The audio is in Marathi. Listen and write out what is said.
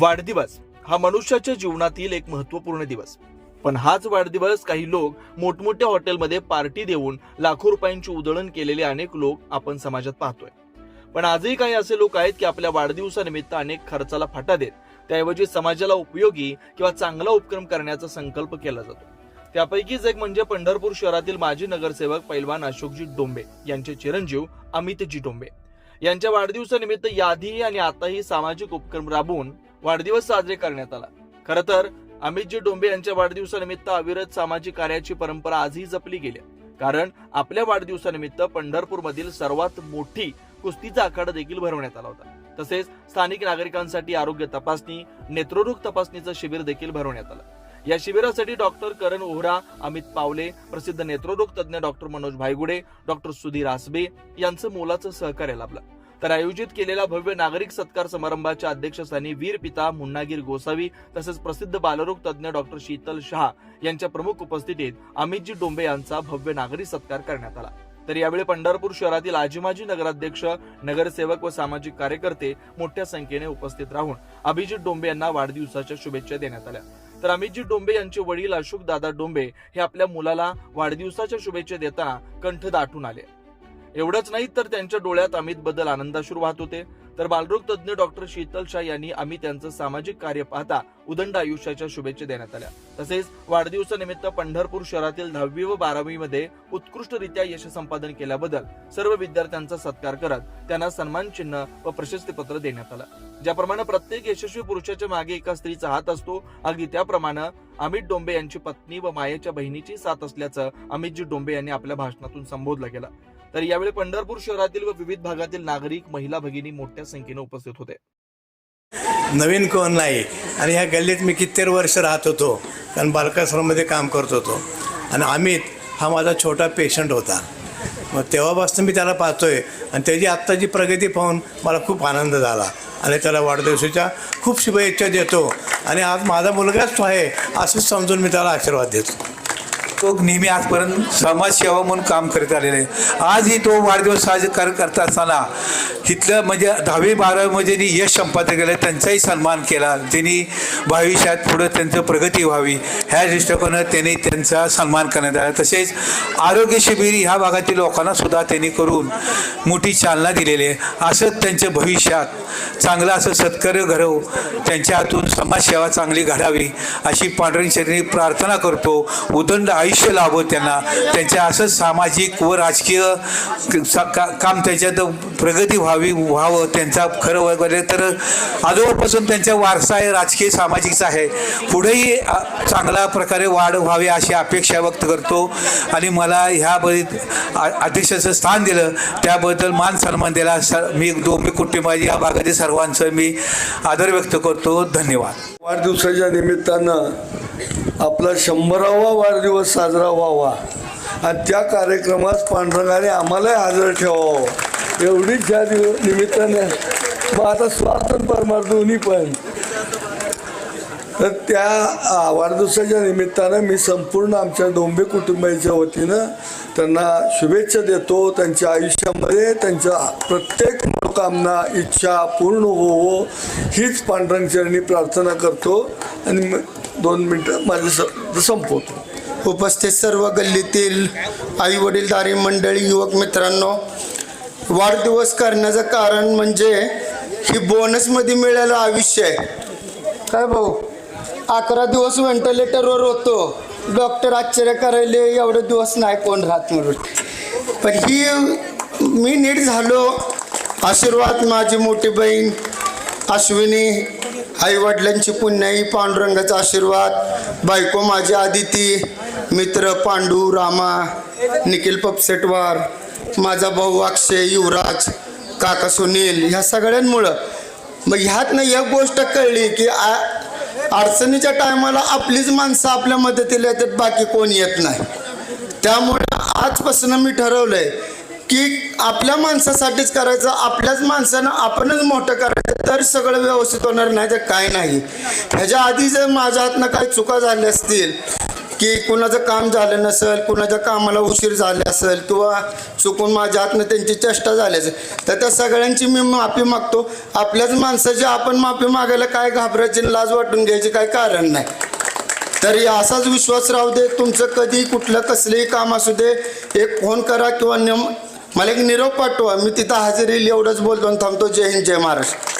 वाढदिवस हा मनुष्याच्या जीवनातील एक महत्त्वपूर्ण दिवस. पण हाच वाढदिवस काही लोक मोठमोठ्या हॉटेलमध्ये पार्टी देऊन लाखो रुपयांची उधळण केलेले अनेक लोक आपण समाजात पाहतोय. पण आजही काही असे लोक आहेत की आपल्या वाढदिवसानिमित्त अनेक खर्चाला फाटा देत त्याऐवजी समाजाला उपयोगी किंवा चांगला उपक्रम करण्याचा संकल्प केला जातो. त्यापैकीच एक म्हणजे पंढरपूर शहरातील माजी नगरसेवक पैलवान अशोकजी डोंबे यांचे चिरंजीव अमितजी डोंबे. यांच्या वाढदिवसानिमित्त याआधीही आणि आताही सामाजिक उपक्रम राबवून वाढदिवस साजरे करण्यात आला. खर तर अमितजी डोंबे यांच्या वाढदिवसानिमित्त अविरत सामाजिक कार्याची परंपरा आजही जपली गेली कारण आपल्या वाढदिवसानिमित्त पंढरपूरमधील सर्वात मोठी कुस्तीचा आखाडा देखील भरवण्यात आला होता. तसेच स्थानिक नागरिकांसाठी आरोग्य तपासणी नेत्ररोग तपासणीचं शिबिर देखील भरवण्यात आलं. या शिबिरासाठी डॉक्टर करण ओहरा अमित पावले प्रसिद्ध नेत्ररोग तज्ज्ञ डॉक्टर मनोज भायगुडे डॉक्टर सुधीर आसबे यांचं मोलाचं सहकार्य लाभलं. तर आयोजित केलेल्या भव्य नागरिक सत्कार समारंभाच्या अध्यक्षस्थानी वीर पिता मुन्नागीर गोसावी तसेच प्रसिद्ध बालरोग तज्ज्ञ डॉक्टर शीतल शहा यांच्या प्रमुख उपस्थितीत अमितजी डोंबे यांचा भव्य नागरिक सत्कार करण्यात आला. तर यावेळी पंढरपूर शहरातील आजीमाजी नगराध्यक्ष नगरसेवक व सामाजिक कार्यकर्ते मोठ्या संख्येने उपस्थित राहून अभिजित डोंबे यांना वाढदिवसाच्या शुभेच्छा देण्यात आल्या. तर अमितजी डोंबे यांचे वडील अशोक दादा डोंबे हे आपल्या मुलाला वाढदिवसाच्या शुभेच्छा देताना कंठ दाटून आले. एवढंच नाही तर त्यांच्या डोळ्यात अमित बद्दल आनंदाश्रू वाहत होते. तर बालरोग तज्ज्ञ डॉक्टर शीतल शाह यांनी अमित यांचं सामाजिक कार्य पाहता उदंड आयुष्याच्या शुभेच्छा देण्यात आल्या. तसेच वाढदिवसानिमित्त पंढरपूर शहरातील दहावी व बारावी मध्ये उत्कृष्टरित्या यश संपादन केल्याबद्दल सर्व विद्यार्थ्यांचा सत्कार करत त्यांना सन्मान चिन्ह व प्रशस्तीपत्र देण्यात आलं. ज्याप्रमाणे प्रत्येक यशस्वी पुरुषाच्या मागे एका स्त्रीचा हात असतो अगदी त्याप्रमाणे अमित डोंबे यांची पत्नी व मायेच्या बहिणीची साथ असल्याचं अमितजी डोंबे यांनी आपल्या भाषणातून संबोधलं गेलं. तर यावेळी पंढरपूर शहरातील व विविध भागातील नागरिक महिला भगिनी मोठ्या संख्येने उपस्थित होते. नवीन कोण नाही. आणि ह्या गल्लीत मी कित्येक वर्ष राहत होतो. कारण बालकाश्रममध्ये काम करत होतो. आणि अमित हा माझा छोटा पेशंट होता. मग तेव्हापासून मी त्याला पाहतोय. आणि त्याची आत्ताची प्रगती पाहून मला खूप आनंद झाला. आणि त्याला वाढदिवसाच्या खूप शुभेच्छा देतो. आणि आज माझा मुलगाच तो आहे असंच समजून मी त्याला आशीर्वाद देतो. तो नेहमी आजपर्यंत समाजसेवा म्हणून काम करत आलेले आहे. आजही तो वाढदिवस साजरा करत असताना तिथलं म्हणजे दहावी बारावीमध्ये ज्यांनी यश संपादन केलं त्यांचाही सन्मान केला. ज्यांनी भविष्यात पुढं त्यांचं प्रगती व्हावी ह्या दृष्टिकोनात त्यांनी त्यांचा सन्मान करण्यात आला. तसेच आरोग्य शिबिर ह्या भागातील लोकांना सुद्धा त्यांनी करून मोठी चालना दिलेली आहे. असंच त्यांच्या भविष्यात चांगलं असं सत्कार्य घडव त्यांच्या हातून समाजसेवा चांगली घडावी अशी पांढरी शरीर प्रार्थना करतो. उदंड आयुष्य लाभो त्यांना. त्यांच्या असंच सामाजिक व राजकीय का- काम त्याच्यात प्रगती व्हावी व्हावं त्यांचा खरं वगैरे तर आजोबापासून त्यांचा वारसा आहे राजकीय सामाजिकचा आहे. पुढेही चांगल्या प्रकारे वाढ व्हावी अशी अपेक्षा व्यक्त करतो. आणि मला ह्या अध्यक्षाचं स्थान दिलं. त्याबद्दल मान सन्मान दिला. स मी दोन्ही कुटुंबाची या भागातील सर्वांचं मी आदर व्यक्त करतो. धन्यवाद. वाढदिवसाच्या निमित्तानं आपला शंभरावा वाढदिवस साजरा व्हावा. आणि त्या कार्यक्रमास पांडुरंगाने आम्हालाही हजर ठेवावं. एवढीच ह्या दिव निमित्ताने. मग आता स्वार्थ परमार दोन्ही पण. तर त्या वाढदिवसाच्या निमित्तानं मी संपूर्ण आमच्या डोंबे कुटुंबाच्या वतीनं त्यांना शुभेच्छा देतो. त्यांच्या आयुष्यामध्ये त्यांच्या प्रत्येक मनोकामना इच्छा पूर्ण होवो हीच पांढरंगचरणी प्रार्थना करतो. आणि दोन मिनटं माझं स- संपवतो. उपस्थित सर्व गल्लीतील आई वडीलधारी मंडळी युवक मित्रांनो वाढदिवस करण्याचं कारण म्हणजे ही बोनसमध्ये मिळालं आयुष्य आहे. काय भाऊ? अकरा दिवस व्हेंटिलेटरवर होतो. डॉक्टर आश्चर्य करायले एवढे दिवस नाही कोण राहत म्हणून. पण ही मी नीट झालो. आशीर्वाद माझी मोठी बहीण अश्विनी आई वडिलांची पुण्याई पांडुरंगाचा आशीर्वाद बायको माझी आदिती मित्र पांडू रामा निखिल पपसेटवार माझा भाऊ अक्षय युवराज काका सुनील ह्या सगळ्यांमुळं. मग ह्यातनं एक गोष्ट कळली की आ- अडचणीच्या टायमाला आपलीच माणसं आपल्या मदतीला येतात बाकी कोण येत नाही. त्यामुळे आजपासून मी ठरवलंय की आपल्या माणसासाठीच करायचं आपल्याच माणसानं आपणच मोठं करायचं तर सगळं व्यवस्थित होणार नाही तर काय नाही. ह्याच्या आधी जर माझ्या हातनं काही चुका झाल्या असतील की कुणाचं काम झालं नसेल कुणाच्या कामाला उशीर झाला असेल किंवा चुकून माझ्या हातनं त्यांची चेष्टा झाली असेल तर त्या सगळ्यांची मी माफी मागतो. आपल्याच माणसाची आपण माफी मागायला काय घाबरायची लाज वाटून घ्यायची काय कारण नाही. तर असाच विश्वास राहू दे तुमचं कधी कुठलं कसलंही काम असू दे एक फोन करा किंवा नेम मला एक निरोप पाठवा मी तिथं हजेरी एवढंच बोलतो आणि थांबतो. जय हिंद जय महाराष्ट्र.